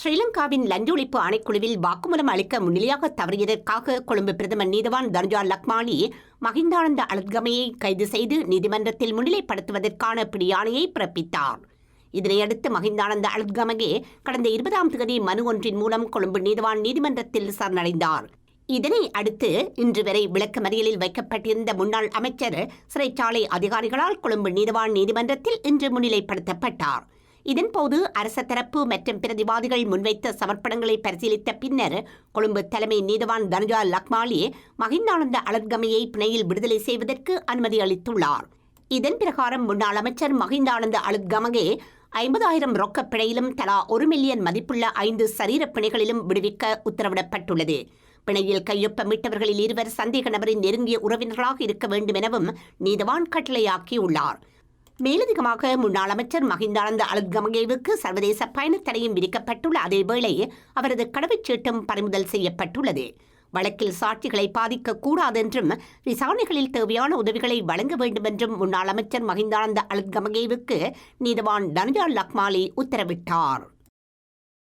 ஸ்ரீலங்காவின் லஞ்ச ஒழிப்பு ஆணைக்குழுவில் வாக்குமூலம் அளிக்க முன்னிலையாக தவறியதற்காக கொழும்பு பிரதமர் நீதவான் தனுஜா லக்மாலி மகிந்தானந்த அலத்கமையை கைது செய்து நீதிமன்றத்தில் முன்னிலைப்படுத்துவதற்கான பிடியாணையை பிறப்பித்தார். இதனையடுத்து மகிந்தானந்த அலத்கமகே கடந்த இருபதாம் தேதி மனு ஒன்றின் மூலம் கொழும்பு நீதவான் நீதிமன்றத்தில் சரணடைந்தார். இதனை அடுத்து இன்று வரை விளக்கமறியலில் வைக்கப்பட்டிருந்த முன்னாள் அமைச்சர் சிறைச்சாலை அதிகாரிகளால் கொழும்பு நீதவான் நீதிமன்றத்தில் இன்று முன்னிலைப்படுத்தப்பட்டார். இதன்போது அரச தரப்பு மற்றும் பிரதிவாதிகள் முன்வைத்த சமர்ப்பணங்களை பரிசீலித்த பின்னர் கொழும்பு தலைமை நீதவான் தனுஜா லக்மாலி மகிந்தானந்த அலர்கமையை பிணையில் விடுதலை செய்வதற்கு அனுமதி அளித்துள்ளார். இதன் பிரகாரம் முன்னாள் அமைச்சர் மகிந்தானந்த அலுத்கமகே ஐம்பதாயிரம் ரொக்கப் பிணையிலும் தலா ஒரு மில்லியன் மதிப்புள்ள ஐந்து சரீரப் பிணைகளிலும் விடுவிக்க உத்தரவிடப்பட்டுள்ளது. பிணையில் கையொப்பமிட்டவர்களில் இருவர் சந்தேக நபரின் நெருங்கிய உறவினர்களாக இருக்க வேண்டும் எனவும் நீதவான் கட்டளையாக்கியுள்ளார். மேலதிகமாக முன்னாள் அமைச்சர் மகிந்தானந்த அலுத்கமகேவுக்கு சர்வதேச பயணத் தடையும் விதிக்கப்பட்டுள்ள அதேவேளை அவரது கடவுச்சீட்டும் பறிமுதல் செய்யப்பட்டுள்ளது. வழக்கில் சாட்சிகளை பாதிக்கக்கூடாது என்றும் விசாரணைகளில் தேவையான உதவிகளை வழங்க வேண்டுமென்றும் முன்னாள் அமைச்சர் மகிந்தானந்த அலுத்கமகேவுக்கு நீதவான் தனுஜா லக்மாலி உத்தரவிட்டார்.